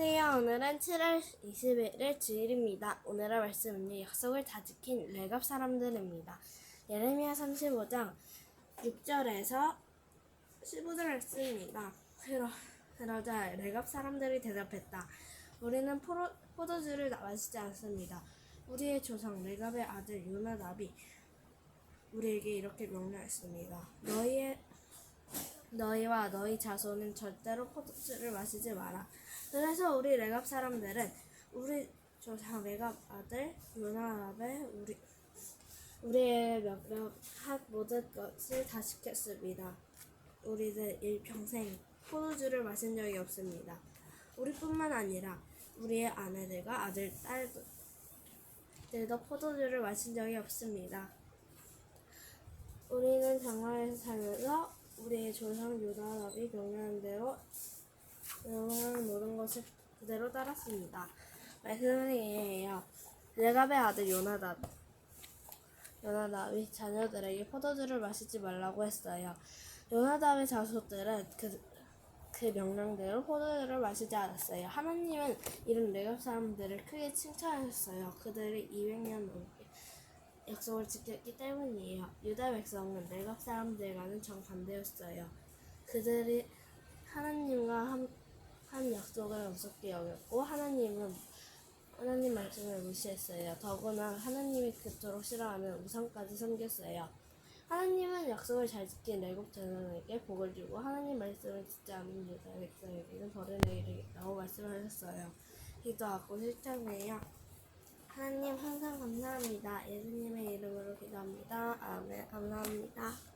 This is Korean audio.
안녕하세요. 오늘은 7월 20일 주일입니다. 오늘의 말씀은요. 약속을 다 지킨 레갑 사람들입니다. 예레미야 35장 6절에서 15절 말씀입니다. 그러, 그러자 레갑 사람들이 대답했다. 우리는 포로, 포도주를 마시지 않습니다. 우리의 조상 레갑의 아들 요나답이 우리에게 이렇게 명령했습니다. 너희의 너희와 너희 자손은 절대로 포도주를 마시지 마라. 그래서 우리 레갑 사람들은 우리 조상 레갑 아들 요나답의 우리 우리의 몇몇한 모든 것을 다 지켰습니다. 우리는 일평생 포도주를 마신 적이 없습니다. 우리뿐만 아니라 우리의 아내들과 아들, 딸들도 포도주를 마신 적이 없습니다. 우리는 장화에서 살면서 우리의 조상 요나답이 명령한 대로 명령한 모든 것을 그대로 따랐습니다. 말씀은 이에요. 레갑의 아들 요나답 요나답이 자녀들에게 포도주를 마시지 말라고 했어요. 요나답의 자손들은 그, 그 명령대로 포도주를 마시지 않았어요. 하나님은 이런 레갑 사람들을 크게 칭찬하셨어요. 그들이 200년 넘게 약속을 지켰기 때문이에요. 유다 백성은 레갑 사람들과는 정반대였어요. 그들이 하나님과 한, 한 약속을 무섭게 여겼고 하나님은 하나님 말씀을 무시했어요. 더구나 하나님이 그토록 싫어하는 우상까지 섬겼어요. 하나님은 약속을 잘 지킨 레곱 자손에게 복을 주고 하나님 말씀을 듣지 않는 유다 백성에게는 벌을 내리겠다고 말씀하셨어요. 기도하고 실천해요. 하나님 항상 감사합니다. 예수님의 이름으로 기도합니다. 아멘. 감사합니다.